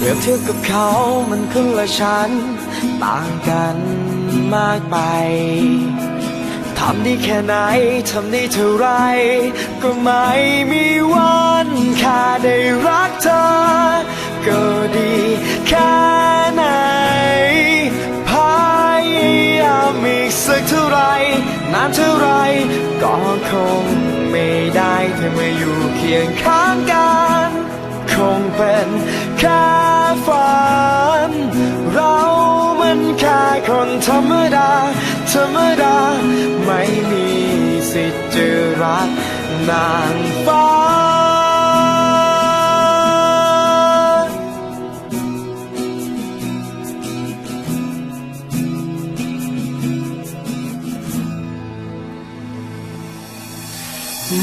เปรียบเทียบกับเขามันคนละชั้น ต่างกันมากไปทำได้แค่ไหน ทำได้เท่าไร ก็ไม่มีวันค่าได้รักเธอ ก็ดีแค่ไหน พยายามอีกสักเท่าไร นานเท่าไร ก็คงไม่ได้เธอมาอยู่เคียงข้างกัน คงเป็นแค่ฝัน เรามันแค่คนธรรมดา ธรรมดา ไม่มีสิทธิ์จะรักนางฟ้า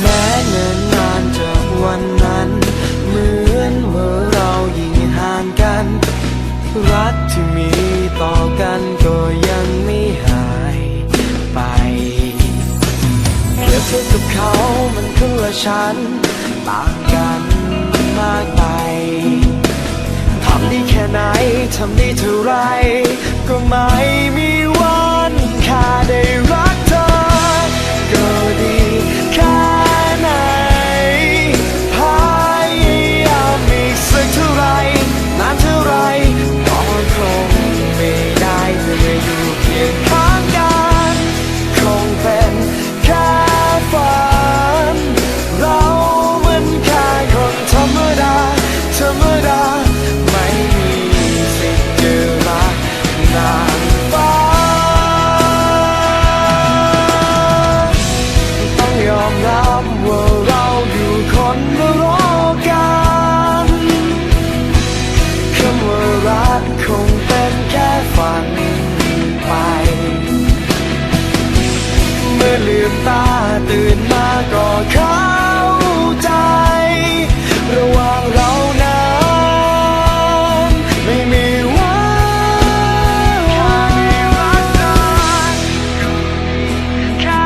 แม้เนิ่น ที่มีต่อกันก็ยังไม่หายไปเปรียบเทียบกับเขามันคนละชั้นต่างกันมากไปทำได้แค่ไหน ทำได้เท่าไร ตาตื่นมาก็เข้าใจ ระหว่างเรานั้นไม่มีวันแค่มีวันนั้นแค่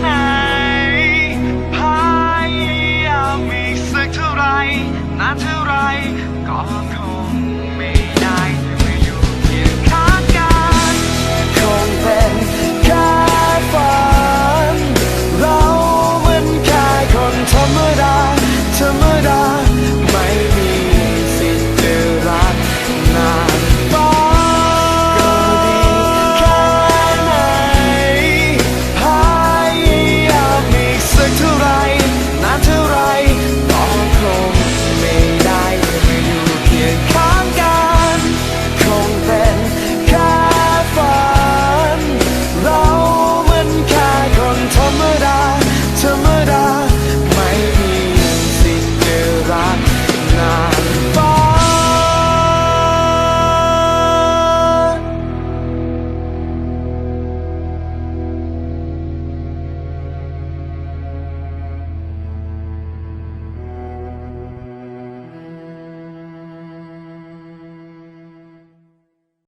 ไหนพยายามอีกสักเท่าไรนานเท่าไรก็คง